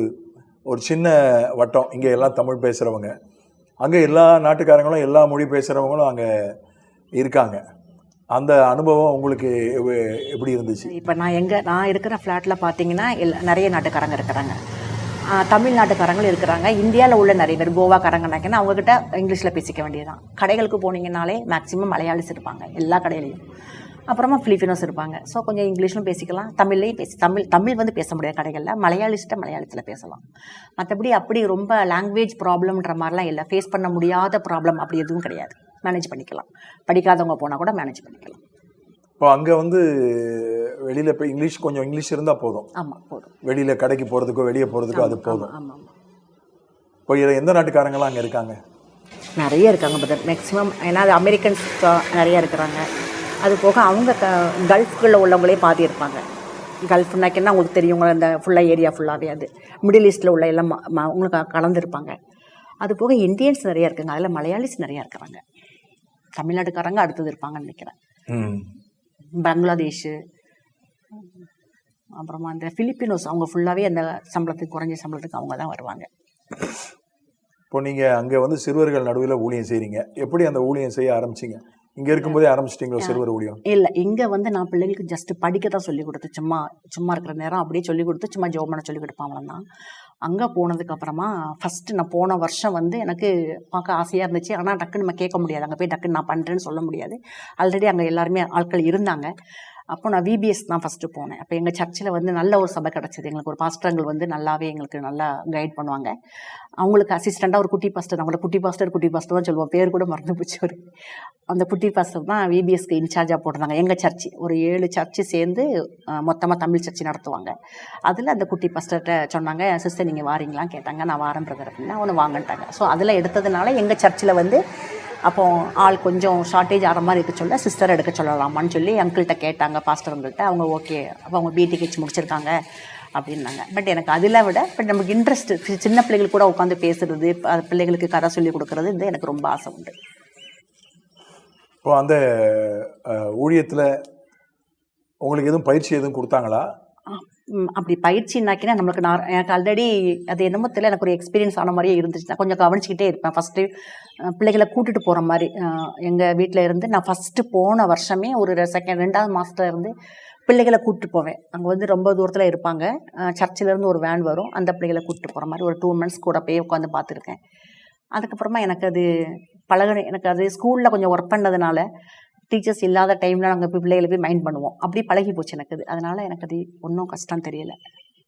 ஒரு சின்ன வட்டம் இங்கே எல்லாம் தமிழ் பேசுகிறவங்க அங்கே எல்லா நாட்டுக்காரங்களும் எல்லா மொழி பேசுகிறவங்களும் அங்கே இருக்காங்க. அந்த அனுபவம் உங்களுக்கு எப்படி இருந்துச்சு? இப்போ நான் எங்கே நான் இருக்கிற ஃப்ளாட்டில் பார்த்தீங்கன்னா நிறைய நாட்டுக்காரங்க இருக்கிறாங்க. தமிழ்நாட்டுக்காரங்களும் இருக்கிறாங்க. இந்தியாவில் உள்ள நிறைய பேர் கோவாக்காரங்கனாக்கன்னா அவங்கக்கிட்ட இங்கிலீஷில் பேசிக்க வேண்டியதுதான். கடைகளுக்கு போனீங்கனாலே மேக்ஸிமம் மலையாளிஸ் இருப்பாங்க எல்லா கடையிலையும். அப்புறமா ஃபிலிப்பினோஸ் இருப்பாங்க. ஸோ கொஞ்சம் இங்கிலீஷ்லும் பேசிக்கலாம். தமிழ்லையும் பேசி தமிழ் தமிழ் வந்து பேச முடியாது கடைகளில். மலையாளிஸ்ட்டை மலையாளத்தில் பேசலாம். மற்றபடி அப்படி ரொம்ப லாங்குவேஜ் ப்ராப்ளம்ன்ற மாதிரிலாம் இல்லை. ஃபேஸ் பண்ண முடியாத ப்ராப்ளம் அப்படி எதுவும் கிடையாது. மேனேஜ் பண்ணிக்கலாம். படிக்காதவங்க போனால் கூட மேனேஜ் பண்ணிக்கலாம். இப்போ அங்கே வந்து வெளியில் போய் இங்கிலீஷ் கொஞ்சம் இங்கிலீஷ் இருந்தால் போதும். ஆமாம் போதும். வெளியில் கடைக்கு போகிறதுக்கோ வெளியே போகிறதுக்கோ அது போதும். ஆமாம் இப்போ இதில் எந்த நாட்டுக்காரங்களாம் அங்கே இருக்காங்க? நிறைய இருக்காங்க பட் மேக்ஸிமம் ஏன்னா அது அமெரிக்கன்ஸ் நிறைய இருக்கிறாங்க. அது போக அவங்க க கல்ஃப்குள்ளே உள்ளவங்களே பாதி இருப்பாங்க. கல்ஃப்னாக்கின்னா உங்களுக்கு தெரியும்? அந்த ஃபுல்லாக ஏரியா ஃபுல்லாகவே அது. மிடில் ஈஸ்டில் உள்ள எல்லாம் உங்களுக்கு கலந்துருப்பாங்க. அது போக இந்தியன்ஸ் நிறைய இருக்காங்க. அதில் மலையாளிஸ் நிறைய இருக்கிறாங்க. தமிழ்நாட்டுக்காரங்க அடுத்தது இருப்பாங்கன்னு நினைக்கிறேன். பங்களாதேஷு. அப்புறமா அந்த பிலிப்பினோஸ் அவங்க ஃபுல்லாகவே அந்த சம்பளத்துக்கு குறைஞ்ச சம்பளத்துக்கு அவங்க தான் வருவாங்க. இப்போ நீங்கள் அங்கே வந்து சிறுவர்கள் நடுவில் ஊழியம் செய்கிறீங்க எப்படி அந்த ஊழியம் செய்ய ஆரம்பிச்சீங்க? இங்கே இருக்கும்போதே ஆரம்பிச்சிட்டிங்களோ சிறுவர் ஊழியம்? இல்லை இங்கே வந்து நான் பிள்ளைங்களுக்கு ஜஸ்ட் படிக்க தான் சொல்லி கொடுத்து சும்மா சும்மா இருக்கிற நேரம் அப்படியே சொல்லி கொடுத்து சும்மா ஜோப் பண்ண சொல்லி கொடுப்பாங்க தான் அங்கே போனதுக்கு அப்புறமா ஃபஸ்ட்டு நான் போன வருஷம் வந்து எனக்கு பார்க்க ஆசையாக இருந்துச்சு. ஆனால் டக்குன்னு நம்ம கேட்க முடியாது. அங்கே போய் டக்குன்னு நான் பண்ணுறேன்னு சொல்ல முடியாது. ஆல்ரெடி அங்கே எல்லாருமே ஆட்கள் இருந்தாங்க. அப்போ நான் விபிஎஸ் தான் ஃபஸ்ட்டு போனேன். அப்போ எங்கள் சர்ச்சில் வந்து நல்ல ஒரு சபை கிடச்சிது. எங்களுக்கு ஒரு பாஸ்டர்கள் வந்து நல்லாவே எங்களுக்கு நல்லா கைட் பண்ணுவாங்க. அவங்களுக்கு அசிஸ்டண்ட்டாக ஒரு குட்டி பாஸ்டர் அவங்கள குட்டி பாஸ்டர் குட்டி பாஸ்டர் தான் சொல்லுவோம். பேர் கூட மறந்து போச்சு ஒரு அந்த குட்டி பாஸ்டர் தான் விபிஎஸ்க்கு இன்சார்ஜாக போட்டிருந்தாங்க. எங்கள் சர்ச்சு ஒரு ஏழு சர்ச்சு சேர்ந்து மொத்தமாக தமிழ் சர்ச்சு நடத்துவாங்க. அதில் அந்த குட்டி பாஸ்டர்கிட்ட சொன்னாங்க சிஸ்டர் நீங்கள் வாரீங்களான்னு கேட்டாங்க. நான் வாரம் பிரதர் அப்படின்னா. ஒன்று வாங்கிட்டாங்க ஸோ அதில் எடுத்ததுனால எங்கள் சர்ச்சில் வந்து அப்போ ஆள் கொஞ்சம் ஷார்ட்டேஜ் ஆகிற மாதிரி இருக்க சொல்ல சிஸ்டர் எடுக்க சொல்லலாமான்னு சொல்லி அங்கிள்கிட்ட கேட்டாங்க பாஸ்டருங்கள்ட்ட அவங்க ஓகே அப்போ அவங்க பிடிஹெச் முடிச்சிருக்காங்க அப்படின்னாங்க. பட் எனக்கு அதில் விட பட் நமக்கு இன்ட்ரெஸ்ட் சின்ன பிள்ளைகள் கூட உட்காந்து பேசுறது பிள்ளைகளுக்கு கதை சொல்லி கொடுக்கறது இது எனக்கு ரொம்ப ஆசை உண்டு. இப்போ அந்த ஊழியத்தில் உங்களுக்கு எதுவும் பயிற்சி எதுவும் கொடுத்தாங்களா? அப்படி பயிற்சினாக்கினா நம்மளுக்கு நான் எனக்கு ஆல்ரெடி அது என்னமோ தெரியல எனக்கு ஒரு எக்ஸ்பீரியன்ஸ் ஆன மாதிரியே இருந்துச்சு நான் கொஞ்சம் கவனிச்சிக்கிட்டே இருப்பேன். ஃபஸ்ட்டு பிள்ளைகளை கூட்டிட்டு போகிற மாதிரி எங்கள் வீட்டில் இருந்து நான் ஃபஸ்ட்டு போன வருஷமே ஒரு செகண்ட் ரெண்டாவது மாதத்துல இருந்து பிள்ளைகளை கூப்பிட்டு போவேன். அங்கே வந்து ரொம்ப தூரத்தில் இருப்பாங்க. சர்ச்சிலேருந்து ஒரு வேன் வரும். அந்த பிள்ளைகளை கூப்பிட்டு போகிற மாதிரி ஒரு டூ மந்த்ஸ் கூட போய் உட்காந்து பார்த்துருக்கேன். அதுக்கப்புறமா எனக்கு அது பழகின எனக்கு அது ஸ்கூலில் கொஞ்சம் ஒர்க் பண்ணதுனால டீச்சர்ஸ் இல்லாத டைமில் நாங்கள் போய் பிள்ளைகளை போய் மைண்ட் பண்ணுவோம். அப்படி பழகி போச்சு எனக்கு அது. அதனால எனக்கு அது ஒன்றும் கஷ்டம் தெரியல.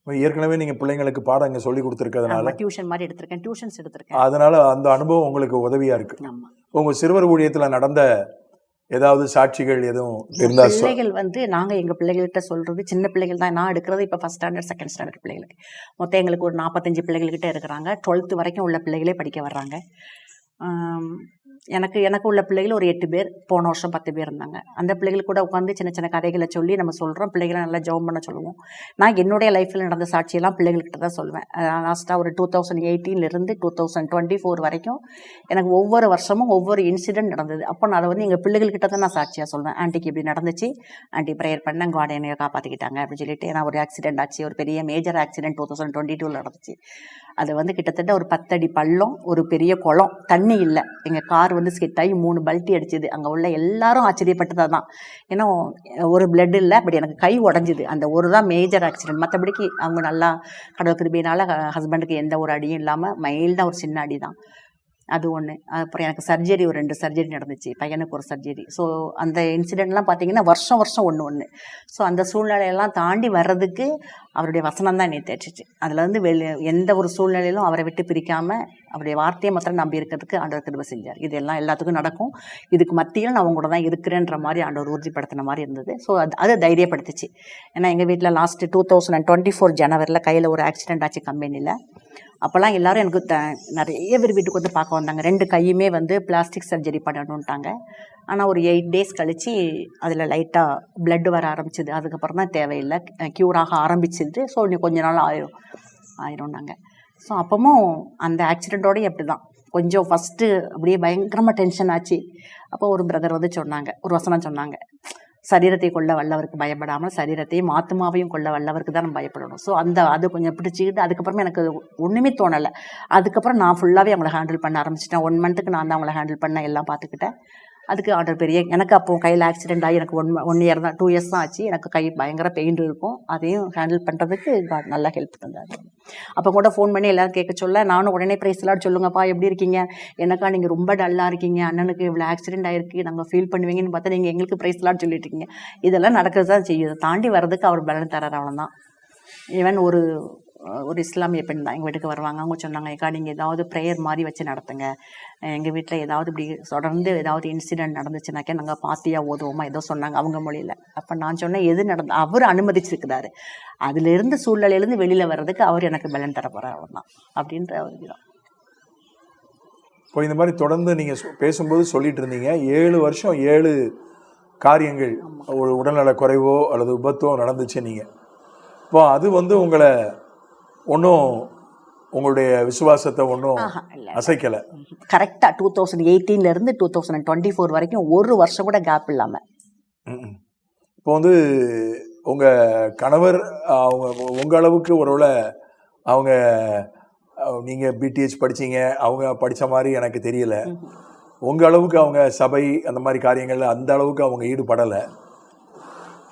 ஏற்கனவே நீங்க பிள்ளைங்களுக்கு பாடம் இங்க சொல்லி கொடுத்துருக்கிறதுனால டியூஷன் மாதிரி எடுத்திருக்கேன். டியூஷன்ஸ் எடுத்திருக்கேன். அதனால அந்த அனுபவம் உங்களுக்கு உதவியா இருக்கு. ஆமா. உங்க சிறுவர் ஊழியத்துல நடந்த ஏதாவது சாட்சிகள் எதுவும் இருந்தா பிள்ளைகள் வந்து நாங்க எங்க பிள்ளைகள்கிட்ட சொல்றது சின்ன பிள்ளைகள் தான். நான் எடுக்கிறது இப்ப ஃபர்ஸ்ட் ஸ்டாண்டர்ட் செகண்ட் ஸ்டாண்டர்ட் பிள்ளைகளுக்கு. மொத்தம் எங்களுக்கு ஒரு நாற்பத்தஞ்சு பிள்ளைகள்கிட்ட இருக்கிறாங்க. டுவெல்த் வரைக்கும் உள்ள பிள்ளைகளே படிக்க வர்றாங்க. எனக்கு எனக்கு உள்ள பிள்ளைகள் ஒரு எட்டு பேர். போன வருஷம் பத்து பேர் இருந்தாங்க. அந்த பிள்ளைகள் கூட உட்காந்து சின்ன சின்ன கதைகளை சொல்லி நம்ம சொல்கிறோம் பிள்ளைகளை நல்லா ஜெபம் பண்ண சொல்லுவோம். நான் என்னுடைய லைஃப்பில் நடந்த சாட்சியெல்லாம் பிள்ளைகள்கிட்ட தான் சொல்லுவேன் லாஸ்ட்டாக ஒரு டூ தௌசண்ட் எயிட்டீன்லேருந்து டூ தௌசண்ட் டுவெண்ட்டி ஃபோர் வரைக்கும் எனக்கு ஒவ்வொரு வருஷமும் ஒவ்வொரு இன்சிடென்ட் நடந்தது. அப்போ நான் அதை வந்து எங்கள் பிள்ளைகள்கிட்ட தான் நான் சாட்சியாக சொல்லுவேன் ஆண்டிக்கு இப்படி நடந்துச்சு. ஆண்டி ப்ரேயர் பண்ண காட் என்னைய காப்பாற்றிக்கிட்டாங்க அப்படின்னு சொல்லிட்டு. ஏன்னா ஒரு ஆக்சிடென்ட் ஆச்சு. ஒரு பெரிய major accident two thousand twenty டூவில் நடந்துச்சு. அது வந்து கிட்டத்தட்ட ஒரு பத்தடி பள்ளம் ஒரு பெரிய குளம் தண்ணி இல்லை. எங்கள் கார் வந்து ஸ்கிட் ஆகி மூணு பல்ட்டி அடிச்சுது. அங்கே உள்ள எல்லாரும் ஆச்சரியப்பட்டதாக தான் ஏன்னா ஒரு பிளட் இல்லை பட் எனக்கு கை உடஞ்சிது. அந்த ஒரு தான் மேஜர் ஆக்சிடென்ட் மற்றபடிக்கு அவங்க நல்லா கடவுள் கிருபினால ஹஸ்பண்டுக்கு எந்த ஒரு அடியும் இல்லாமல் மைல்டாக ஒரு சின்ன அடி தான் அது ஒன்று அப்புறம் எனக்கு சர்ஜரி ஒரு ரெண்டு சர்ஜரி நடந்துச்சு. பையனுக்கு ஒரு சர்ஜரி ஸோ அந்த இன்சிடெண்ட்லாம் பார்த்தீங்கன்னா வருஷம் வருஷம் ஒன்று ஒன்று ஸோ அந்த சூழ்நிலையெல்லாம் தாண்டி வர்றதுக்கு அவருடைய வசனம் தான் என்னை தேய்ச்சிச்சு அதில் வந்து வெளி எந்த ஒரு சூழ்நிலையிலும் அவரை விட்டு பிரிக்காமல் அவருடைய வார்த்தையை மாத்திரம் நம்பி இருக்கிறதுக்கு ஆண்டவர் கிருபை செஞ்சார். இது எல்லாம் எல்லாத்துக்கும் நடக்கும். இதுக்கு மத்தியில் நான் உங்களோட கூட தான் இருக்கிறேன்ற மாதிரி ஆண்டவர் உறுதிப்படுத்தின மாதிரி இருந்தது. ஸோ அது அது தைரியப்படுத்துச்சு. ஏன்னா எங்கள் வீட்டில் last two thousand and twenty four ஜனவரியில் கையில் ஒரு ஆக்சிடென்ட் ஆச்சு கம்பெனியில் அப்போல்லாம் எல்லாரும் எனக்கு த நிறைய பேர் வீட்டுக்கு வந்து பார்க்க வந்தாங்க. ரெண்டு கையுமே வந்து பிளாஸ்டிக் சர்ஜரி பண்ணணுன்ட்டாங்க ஆனால் ஒரு எயிட் டேஸ் கழித்து அதில் லைட்டாக பிளட் வர ஆரம்பிச்சது. அதுக்கப்புறம் தான் தேவையில்லை. க்யூர் ஆக ஆரம்பிச்சிது. ஸோ இன்னும் கொஞ்ச நாள் ஆயிரும். ஆயிரும்னாங்க. ஸோ அப்பவும் அந்த ஆக்சிடெண்ட்டோடய அப்படி தான் கொஞ்சம் ஃபஸ்ட்டு அப்படியே பயங்கரமாக டென்ஷன் ஆச்சு. அப்போ ஒரு பிரதர் வந்து சொன்னாங்க. ஒரு வசனம் சொன்னாங்க. சரீரத்தை கொள்ள வல்லவருக்கு பயப்படாமல் சரீரத்தையும் ஆத்மாவையும் கொள்ள வல்லவருக்கு தான் நம்ம பயப்படணும். ஸோ அந்த அது கொஞ்சம் பிடிச்சிக்கிட்டு அதுக்கப்புறமே எனக்கு ஒன்றுமே தோணலை. அதுக்கப்புறம் நான் ஃபுல்லாகவே அவங்கள ஹேண்டில் பண்ண ஆரம்பிச்சிட்டேன். ஒன் மந்த்துக்கு நான் தான் அவங்கள ஹேண்டில் பண்ண எல்லாம் பார்த்துக்கிட்டேன். அதுக்கு ஆர்டர் பெரிய எனக்கு அப்போ கையில் ஆக்சிடென்ட் ஆகி எனக்கு ஒன் ஒன் இயர் தான் டூ இயர்ஸ் தான் ஆச்சு. எனக்கு கை பயங்கர பெயின் இருக்கும். அதையும் ஹேண்டில் பண்ணுறதுக்கு காட் நல்லா ஹெல்ப் தந்தார். அப்போ கூட ஃபோன் பண்ணி எல்லோரும் கேட்க சொல்ல நானும் உடனே ப்ரைஸ்லாம் சொல்லுங்கப்பா எப்படி இருக்கீங்க? எனக்கா நீங்கள் ரொம்ப டல்லாக இருக்கீங்க. அண்ணனுக்கு இவ்வளோ ஆக்சிடென்ட் ஆயிருக்கு. நாங்கள் ஃபீல் பண்ணுவீங்கன்னு பார்த்தா நீங்கள் எங்களுக்கு ப்ரைஸ்லாம் சொல்லிட்டு இருக்கீங்க. இதெல்லாம் நடக்கிறது தான் செய்யுது தாண்டி வர்றதுக்கு அவர் பலன் தரார் அவ்வளோதான் ஈவன் ஒரு ஒரு இஸ்லாமிய பெண் தான். எங்கள் வீட்டுக்கு வருவாங்க. அவங்க சொன்னாங்க ஏக்கா நீங்கள் ஏதாவது ப்ரேயர் மாதிரி வச்சு நடத்துங்க. எங்கள் வீட்டில் ஏதாவது இப்படி தொடர்ந்து ஏதாவது இன்சிடென்ட் நடந்துச்சுனாக்கா நாங்கள் பாத்தியாக ஓதுவோமா? ஏதோ சொன்னாங்க அவங்க மொழியில். அப்போ நான் சொன்னேன் எது நடந்து அவர் அனுமதிச்சிருக்கிறாரு. அதிலிருந்து சூழ்நிலையிலேருந்து வெளியில் வர்றதுக்கு அவர் எனக்கு பலன் தர போகிறார் அவ்வளோதான் அப்படின்ற ஒரு இதுதான் இப்போ இந்த மாதிரி தொடர்ந்து நீங்க சொ- பேசும்போது சொல்லிட்டு இருந்தீங்க. ஏழு வருஷம் ஏழு காரியங்கள் ஒரு உடல்நல குறைவோ அல்லது விபத்தோ நடந்துச்சு நீங்க. இப்போ அது வந்து உங்களை ஒன்றும் உங்களுடைய விசுவாசத்தை ஒன்றும் அசைக்கலை. கரெக்டாக டூ தௌசண்ட் எயிட்டீன்லேருந்து டூ தௌசண்ட் டுவெண்ட்டி ஃபோர் வரைக்கும் ஒரு வருஷம் கூட கேப் இல்லாமல். இப்போ வந்து உங்க கணவர் அவங்க உங்க அளவுக்கு ஒருவேளை அவங்க அஹ், நீங்க பிடிஹெச் படிச்சீங்க அவங்க படிச்ச மாதிரி எனக்கு தெரியல. உங்க அளவுக்கு அவங்க சபை அந்த மாதிரி காரியங்கள்ல அந்த அளவுக்கு அவங்க ஈடுபடலை.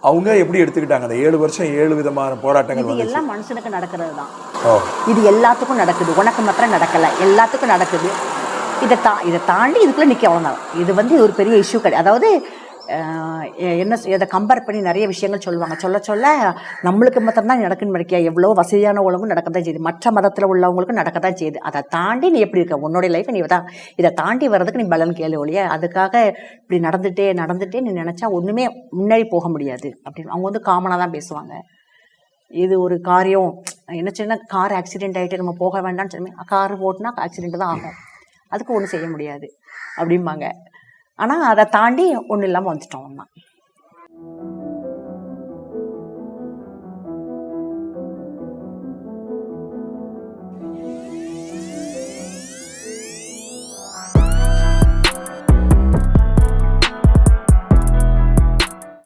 அவங்க எப்படி எடுத்துக்கிட்டாங்க? அந்த ஏழு வருஷம் ஏழு விதமான போராட்டங்கள் இது எல்லாம் மனுஷனுக்கு நடக்கிறது தான் இது எல்லாத்துக்கும் நடக்குது. உனக்கு மாத்திரம் நடக்கலை. எல்லாத்துக்கும் நடக்குது. இதை தா இதை தாண்டி இதுக்குள்ளே நிற்க அவ்வளோதான் இது வந்து ஒரு பெரிய இஷ்யூ கிடையாது. அதாவது என்ன எதை கம்பேர் பண்ணி நிறைய விஷயங்கள் சொல்லுவாங்க. சொல்ல சொல்ல நம்மளுக்கு மாத்திரம்தான் நடக்குன்னு நினைக்கியா? எவ்வளோ வசதியான உலகம் நடக்க தான் செய்யுது. மற்ற மதத்தில் உள்ளவங்களுக்கும் நடக்க தான் செய்யுது. அதை தாண்டி நீ எப்படி இருக்க? உன்னோடைய லைஃப் நீ தான் இதை தாண்டி வர்றதுக்கு நீ பலன் கேளு ஒழிய அதுக்காக இப்படி நடந்துட்டே நடந்துட்டே நீ நினச்சா ஒன்றுமே முன்னாடி போக முடியாது. அப்படின்னு அவங்க வந்து காமனாக தான் பேசுவாங்க. இது ஒரு காரியம். என்ன சொன்னா கார் ஆக்சிடென்ட் ஆகிட்டு நம்ம போக வேண்டாம்னு சொல்லி கார் ஓட்டினா ஆக்சிடென்ட் தான் ஆகும். அதுக்கு ஒன்றும் செய்ய முடியாது. அப்படிம்பாங்க. ஆனால் அதை தாண்டி ஒன்றும் இல்லாமல் வந்துட்டோம் ஒன்றா